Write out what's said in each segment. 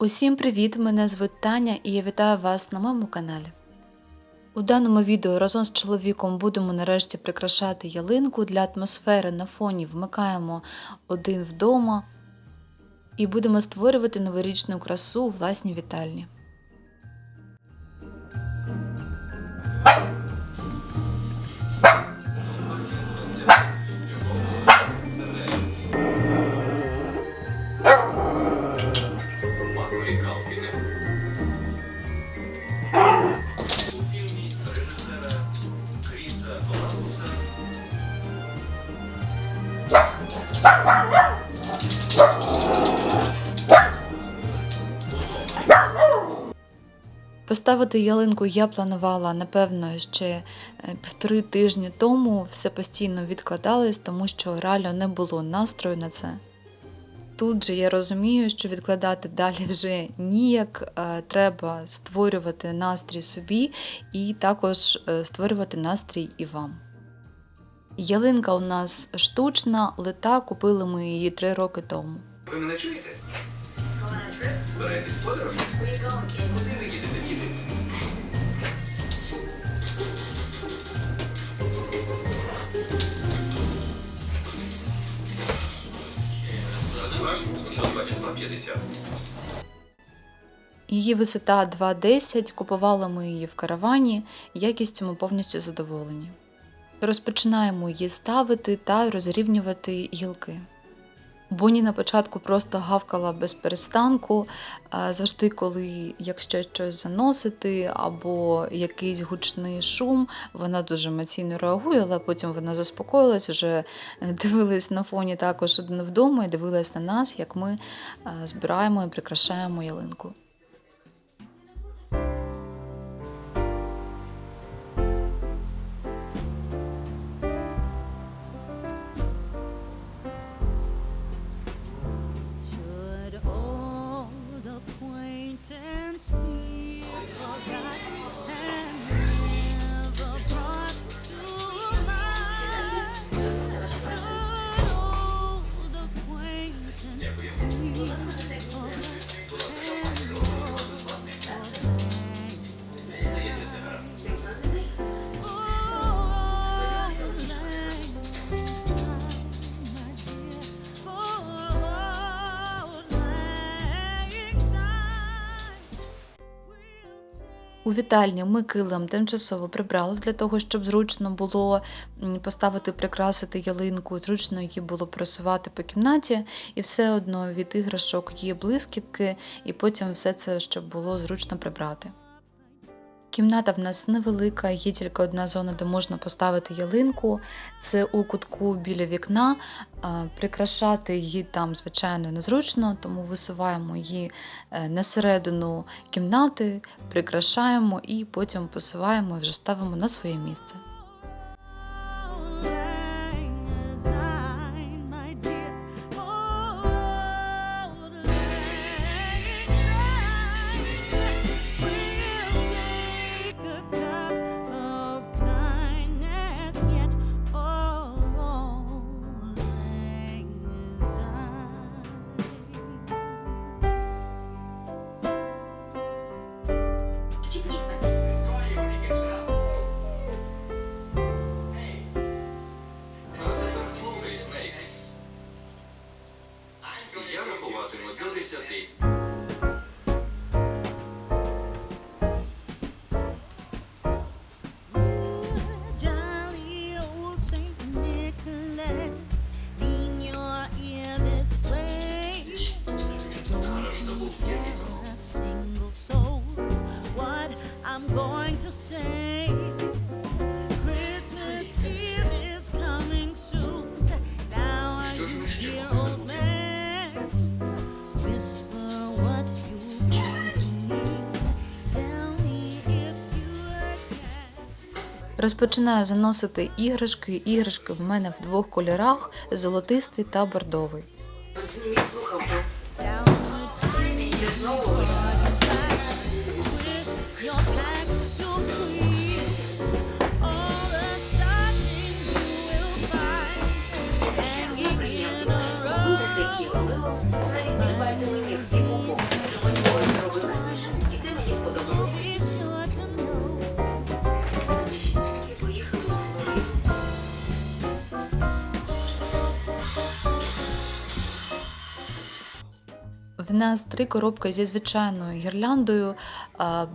Усім привіт! Мене звуть Таня і я вітаю вас на моєму каналі. У даному відео разом з чоловіком будемо нарешті прикрашати ялинку для атмосфери на фоні вмикаємо один вдома і будемо створювати новорічну красу у власній вітальні. Поставити ялинку я планувала, напевно, ще е, півтори тижні тому. Все постійно відкладалось, тому що реально не було настрою на це. Тут же я розумію, що відкладати далі вже ніяк. е, Треба створювати настрій собі і також е, створювати настрій і вам. Ялинка у нас штучна, лита, купили ми її три роки тому. Ви мене чуєте? Збираєтесь подорож? Її висота 2,10, купували ми її в каравані, якістю ми повністю задоволені. Розпочинаємо її ставити та розрівнювати гілки. Буні на початку просто гавкала без перестанку, завжди, коли якщо щось заносити або якийсь гучний шум, вона дуже емоційно реагує, але потім вона заспокоїлась, вже дивилась на фоні також один вдома і дивилась на нас, як ми збираємо і прикрашаємо ялинку. У вітальні ми килим тимчасово прибрали для того, щоб зручно було поставити, прикрасити ялинку, зручно її було просувати по кімнаті, і все одно від іграшок є блискітки, і потім все це, щоб було зручно прибрати. Кімната в нас невелика, є тільки одна зона, де можна поставити ялинку. Це у кутку біля вікна. Прикрашати її там, звичайно, незручно, тому висуваємо її е, на середину кімнати, прикрашаємо і потім посуваємо і вже ставимо на своє місце. Розпочинаю заносити іграшки. Іграшки в мене в двох кольорах: золотистий та бордовий. Зніміть слухавку. Нас три коробки зі звичайною гірляндою.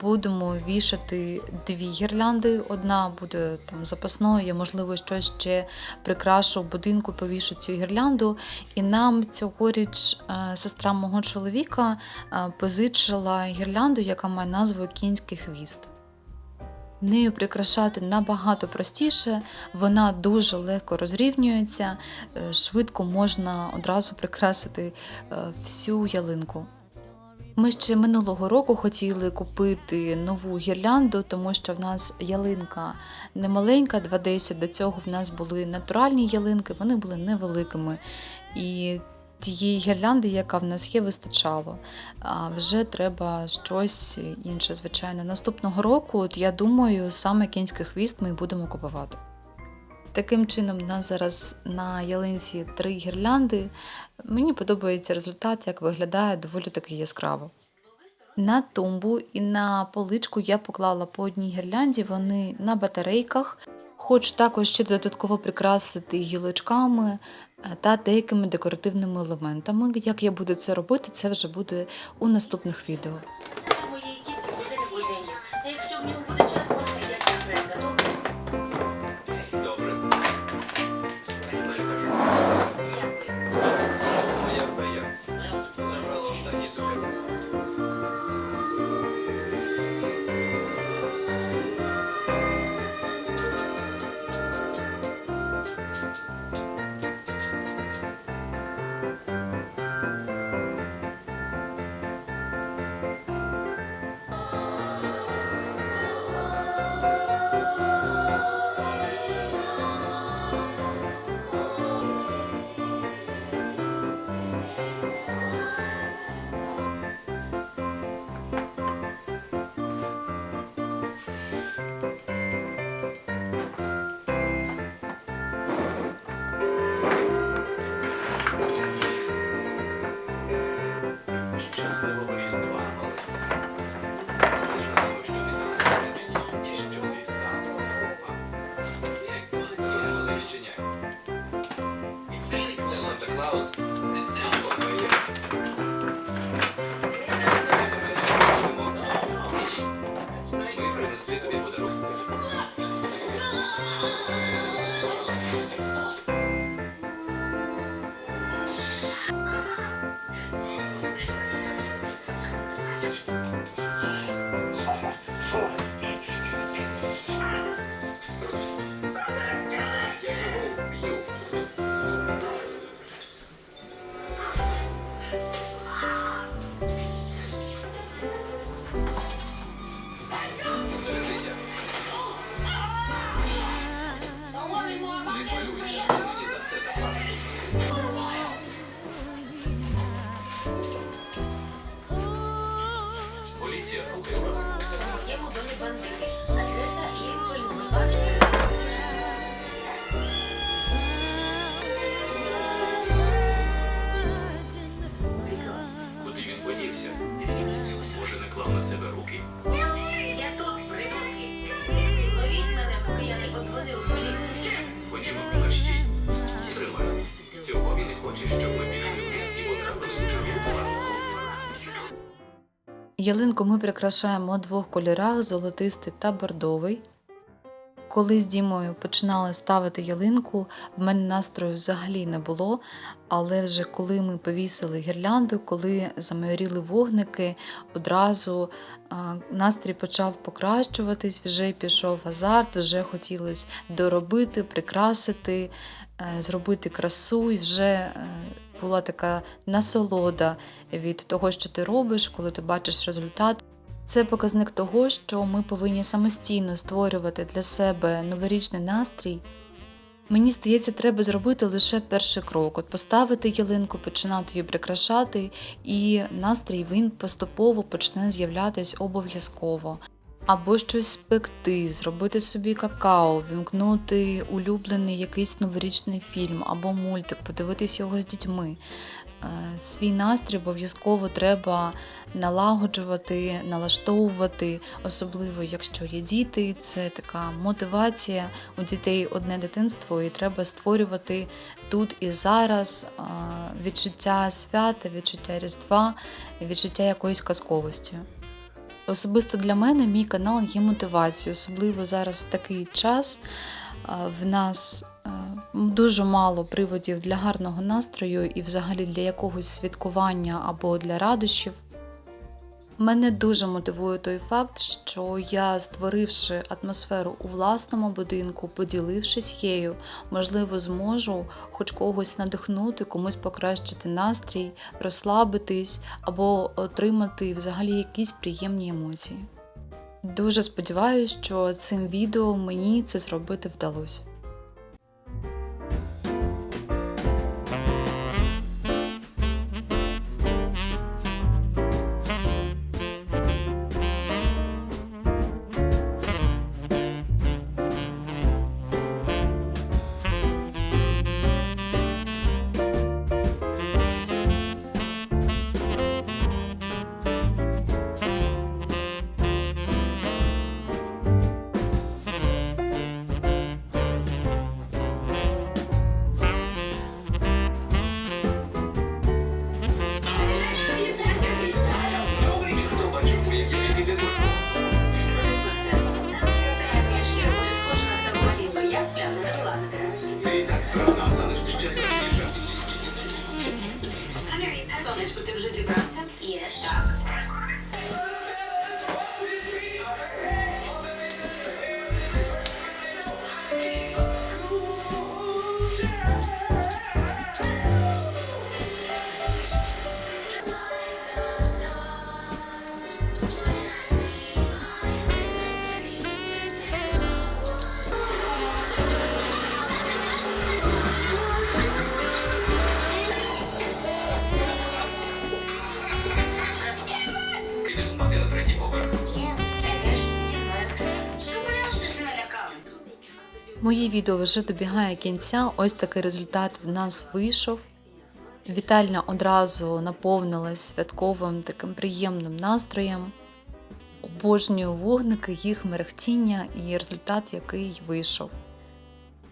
Будемо вішати дві гірлянди. Одна буде там запасною, я можливо щось ще прикрашу в будинку, повішу цю гірлянду. І нам цьогоріч сестра мого чоловіка позичила гірлянду, яка має назву Кінський хвіст. Нею прикрашати набагато простіше, вона дуже легко розрівнюється, е, швидко можна одразу прикрасити е, всю ялинку. Ми ще минулого року хотіли купити нову гірлянду, тому що в нас ялинка не маленька, 2,10. До цього в нас були натуральні ялинки, вони були невеликими. І тієї гірлянди, яка в нас є, вистачало. А вже треба щось інше, звичайно. Наступного року, от я думаю, саме кінський хвіст ми будемо купувати. Таким чином, в нас зараз на ялинці три гірлянди. Мені подобається результат, як виглядає доволі таки яскраво. На тумбу і на поличку я поклала по одній гірлянді, вони на батарейках. Хочу також ще додатково прикрасити гілочками е, та деякими декоративними елементами. Як я буду це робити, це вже буде у наступних відео. Це Поліція слухає вас. В моєму домі бандити. Ялинку ми прикрашаємо у двох кольорах золотистий та бордовий. Коли з Дімою починали ставити ялинку, в мене настрою взагалі не було. Але вже коли ми повісили гірлянду, коли замайоріли вогники, одразу настрій почав покращуватись, вже пішов азарт, вже хотілося доробити, прикрасити, е, зробити красу, і вже е, була така насолода від того, що ти робиш, коли ти бачиш результат. Це показник того, що ми повинні самостійно створювати для себе новорічний настрій. Мені здається, треба зробити лише перший крок: от поставити ялинку, починати її прикрашати, і настрій він поступово почне з'являтись обов'язково. Або щось спекти, зробити собі какао, вімкнути улюблений якийсь новорічний фільм або мультик, подивитись його з дітьми. Е, Свій настрій обов'язково треба налагоджувати, налаштовувати, особливо якщо є діти. Це така мотивація. У дітей одне дитинство, і треба створювати тут і зараз е, відчуття свята, відчуття Різдва, відчуття якоїсь казковості. Особисто для мене мій канал є мотивацією, особливо зараз в такий час. В нас дуже мало приводів для гарного настрою і взагалі для якогось святкування або для радощів. Мене дуже мотивує той факт, що я, створивши атмосферу у власному будинку, поділившись ею, можливо, зможу хоч когось надихнути, комусь покращити настрій, розслабитись або отримати взагалі якісь приємні емоції. Дуже сподіваюся, що цим відео мені це зробити вдалося. Відео вже добігає кінця. Ось такий результат в нас вийшов. Вітальня одразу наповнилась святковим таким приємним настроєм. Обожнюю вогники, їх мерехтіння і результат, який вийшов.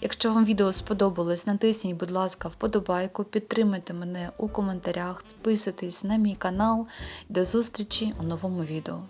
Якщо вам відео сподобалось, натисніть, будь ласка, вподобайку, підтримайте мене у коментарях, підписуйтесь на мій канал. До зустрічі у новому відео.